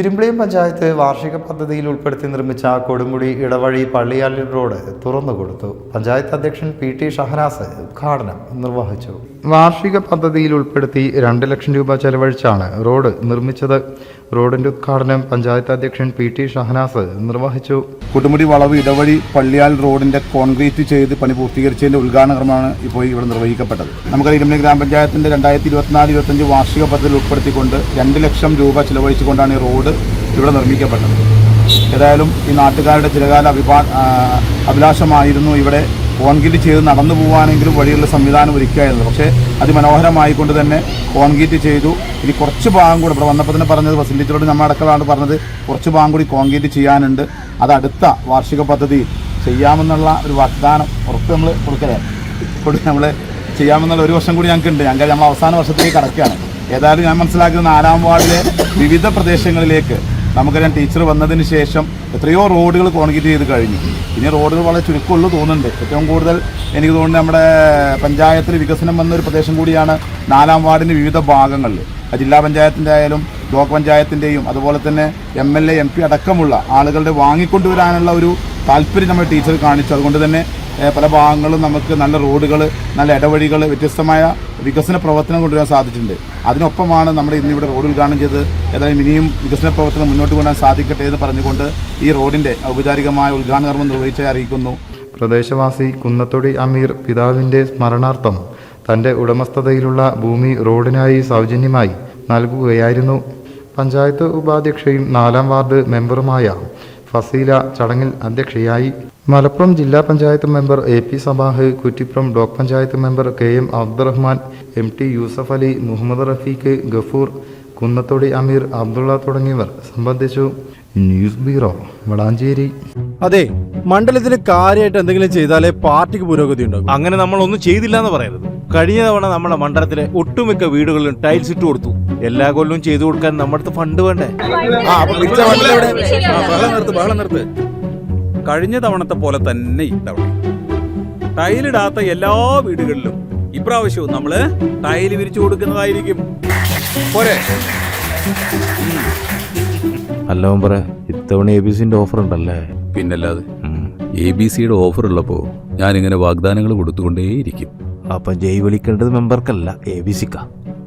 ഇരുമ്പിളിയം പഞ്ചായത്ത് വാർഷിക പദ്ധതിയിൽ ഉൾപ്പെടുത്തി നിർമ്മിച്ച കൊടുമുടി ഇടവഴി പള്ളിയാലി റോഡ് തുറന്നു കൊടുത്തു. പഞ്ചായത്ത് അധ്യക്ഷൻ പി ടി ഷഹനാസ് ഉദ്ഘാടനം നിർവഹിച്ചു. വാർഷിക പദ്ധതിയിൽ ഉൾപ്പെടുത്തി രണ്ട് ലക്ഷം രൂപ ചെലവഴിച്ചാണ് റോഡ് നിർമ്മിച്ചത്. റോഡിന്റെ ഉദ്ഘാടനം പഞ്ചായത്ത് അധ്യക്ഷൻ പി ടി ഷഹനാസ് നിർവഹിച്ചു. കുട്ടുമുടി വളവ് ഇടവഴി പള്ളിയാൽ റോഡിന്റെ കോൺക്രീറ്റ് ചെയ്ത് പണി പൂർത്തീകരിച്ചതിന്റെ ഉദ്ഘാടന കർമ്മമാണ് ഇപ്പോൾ ഇവിടെ നിർവഹിക്കപ്പെട്ടത്. നമുക്കറിയാം ഇരുമണി ഗ്രാമപഞ്ചായത്തിന്റെ രണ്ടായിരത്തി ഇരുപത്തിനാല് ഇരുപത്തഞ്ച് വാർഷിക പദ്ധതിയിൽ ഉൾപ്പെടുത്തിക്കൊണ്ട് രണ്ട് ലക്ഷം രൂപ ചിലവഴിച്ചുകൊണ്ടാണ് ഈ റോഡ് ഇവിടെ നിർമ്മിക്കപ്പെട്ടത്. ഏതായാലും ഈ നാട്ടുകാരുടെ ചിലകാല അഭിപാ അഭിലാഷമായിരുന്നു ഇവിടെ കോൺക്രീറ്റ് ചെയ്ത് നടന്നു പോകാനെങ്കിലും വഴിയുള്ള സംവിധാനം ഒരുക്കുകയായിരുന്നു പക്ഷേ അതിമനോഹരമായിക്കൊണ്ട് തന്നെ കോൺക്രീറ്റ് ചെയ്തു. ഇനി കുറച്ച് ഭാഗം കൂടി ഇവിടെ വന്നപ്പോൾ തന്നെ പറഞ്ഞത് ഫെസിലിറ്റിയോട് നമ്മൾ അടക്കമാണ് പറഞ്ഞത്. കുറച്ച് ഭാഗം കൂടി കോൺക്രീറ്റ് ചെയ്യാനുണ്ട്. അത് അടുത്ത വാർഷിക പദ്ധതി ചെയ്യാമെന്നുള്ള ഒരു വാഗ്ദാനം ഉറപ്പ് നമ്മൾ കൊടുക്കലേ. നമ്മൾ ചെയ്യാമെന്നുള്ള ഒരു വർഷം കൂടി ഞങ്ങൾക്ക് ഉണ്ട് ഞങ്ങൾ നമ്മൾ അവസാന വർഷത്തിലേക്ക് കടക്കുകയാണ്. ഏതായാലും ഞാൻ മനസ്സിലാക്കുന്ന നാലാം വാർഡിലെ വിവിധ പ്രദേശങ്ങളിലേക്ക് നമുക്കറിയാം ടീച്ചർ വന്നതിന് ശേഷം എത്രയോ റോഡുകൾ കോൺക്രീറ്റ് ചെയ്ത് കഴിഞ്ഞു. ഇനി റോഡുകൾ വളരെ ചുരുക്കമുള്ളൂ തോന്നുന്നുണ്ട്. ഏറ്റവും കൂടുതൽ എനിക്ക് തോന്നുന്നത് നമ്മുടെ പഞ്ചായത്തിൽ വികസനം വന്ന ഒരു പ്രദേശം കൂടിയാണ് നാലാം വാർഡിന്റെ വിവിധ ഭാഗങ്ങളിൽ. ജില്ലാ പഞ്ചായത്തിന്റെ ആയാലും ബ്ലോക്ക് പഞ്ചായത്തിന്റെയും അതുപോലെ തന്നെ M L A M P അടക്കമുള്ള ആളുകളുടെ വാങ്ങിക്കൊണ്ടുവരാനുള്ള ഒരു താല്പര്യം നമ്മൾ ടീച്ചർ കാണിച്ചു. അതുകൊണ്ട് തന്നെ പല ഭാഗങ്ങളും നമുക്ക് നല്ല റോഡുകൾ നല്ല ഇടവഴികൾ വ്യത്യസ്തമായ വികസന പ്രവർത്തനം കൊണ്ടുവരാൻ സാധിച്ചിട്ടുണ്ട്. അതിനൊപ്പമാണ് നമ്മൾ ഇന്നിവിടെ റോഡ് ഉദ്ഘാടനം ചെയ്ത് ഏതായാലും ഇനിയും വികസന പ്രവർത്തനം മുന്നോട്ട് കൊണ്ടുവരാൻ സാധിക്കട്ടെ എന്ന് പറഞ്ഞുകൊണ്ട് ഈ റോഡിന്റെ ഔപചാരികമായ ഉദ്ഘാടന കർമ്മം നിർവഹിച്ച അറിയിക്കുന്നു. പ്രദേശവാസി കുന്നത്തൊടി അമീർ പിതാവിന്റെ സ്മരണാർത്ഥം തന്റെ ഉടമസ്ഥതയിലുള്ള ഭൂമി റോഡിനായി സൗജന്യമായി നൽകുകയായിരുന്നു. പഞ്ചായത്ത് ഉപാധ്യക്ഷയും നാലാം വാർഡ് മെമ്പറുമായ ഫസീല ചടങ്ങിൽ അധ്യക്ഷയായി. മലപ്പുറം ജില്ലാ panchayat member A P Sabah Kuttippuram block panchayat member K M Abdurahman M T Yusuf Ali Muhammad Rafeeq Gafoor Kunnathodi Ameer Abdulla തുടങ്ങിയവർ സംബന്ധിച്ചു. News bureau Valanchery. അതെ മണ്ഡലത്തിൽ കാര്യമായിട്ട് എന്തെങ്കിലും ചെയ്താലേ പാർട്ടിക്ക് പുരോഗതി ഉണ്ടാകും. അങ്ങനെ നമ്മൾ ഒന്നും ചെയ്തില്ല എന്ന് പറയരുത്. കഴിഞ്ഞ തവണ നമ്മുടെ മണ്ഡലത്തിലെ ഒട്ടുമിക്ക വീടുകളിലും ടൈൽസ് ഇട്ട് കൊടുത്തു. എല്ലാ കൊല്ലവും ചെയ്തു കൊടുക്കാൻ നമ്മുടെ ഫണ്ട് വേണ്ടേ? കഴിഞ്ഞ തവണത്തെ പോലെ തന്നെ ഇത്തവണ ടൈലിടാത്ത എല്ലാ വീടുകളിലും ഇപ്രാവശ്യവും നമ്മൾ ടൈൽ വിരിച്ചു കൊടുക്കുന്നതായിരിക്കും. പോരെ. അല്ല പറ ഇത്തവണ എ ബി സിന്റെ ഓഫർ ഉണ്ടല്ലേ? പിന്നല്ലാതെ എ ബി സിയുടെ ഓഫർ ഉള്ളപ്പോ ഞാൻ ഇങ്ങനെ വാഗ്ദാനങ്ങൾ കൊടുത്തുകൊണ്ടേയിരിക്കും. അപ്പൊ ജയ് വിളിക്കേണ്ടത് മെമ്പർക്കല്ല എ ബി സിക്കാ.